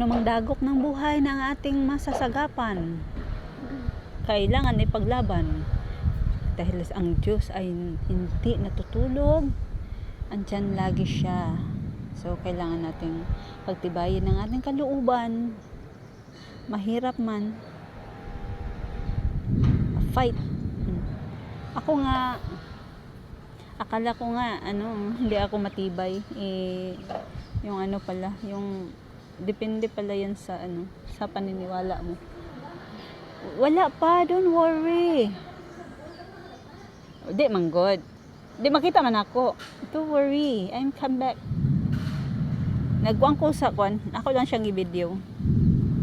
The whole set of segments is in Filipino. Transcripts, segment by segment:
anumang dagok ng buhay na ating masasagapan. Kailangan ipaglaban. Dahil ang Diyos ay hindi natutulog. Andyan lagi siya. So, kailangan nating pagtibayin ng ating kalooban. Mahirap man. Fight. Ako nga, akala ko nga, ano, hindi ako matibay. Eh, yung ano pala, yung, depende pala yan sa, ano, sa paniniwala mo. Wala pa, don't worry. Di, man good. Di, makita man ako. Don't worry, I'm come back. Nagkuang ko sa kwan, ako lang siyang i-video.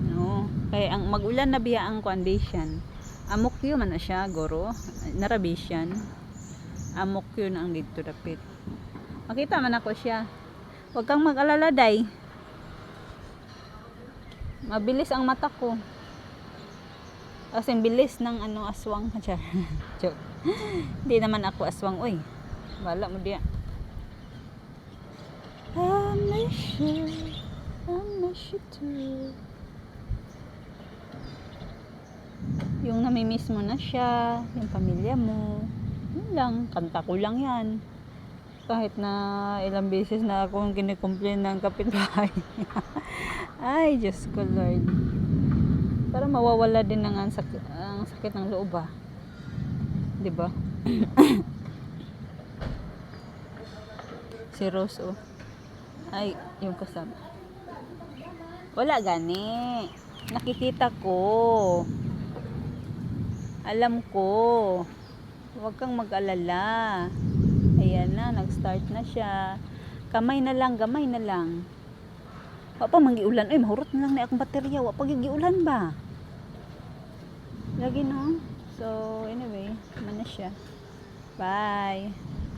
No. Kaya ang magulan na biya ang condition. Amok yun man na siya, goro. Narabisyan. Amok yun ang dito dapit. Makita man ako siya. Huwag kang mag-alala, day. Mabilis ang mata ko. Kasi bilis ng ano aswang. Char. Joke. Hindi naman ako aswang. Uy, wala mo diya. I miss you. I miss you too. Yung namimiss mo na siya, yung pamilya mo. Yun lang, kanta ko lang yan. Kahit na ilang beses na akong kinikomplain ng kapitbahay. Ay, Diyos ko Lord. Para mawawala din ng ang sakit, ang sakit ng loob ah. 'Di ba? si Rose oh. Ay, yung kasama. Wala gani. Nakikita ko. Alam ko. Huwag kang mag-alala. Ayan na, nag-start na siya. Kamay na lang, gamay na lang. Wa pa mangiulan. Ay, mahurot na lang na akong baterya. Wa pa giulan ba? Lagi no? So, anyway, man na siya. Bye.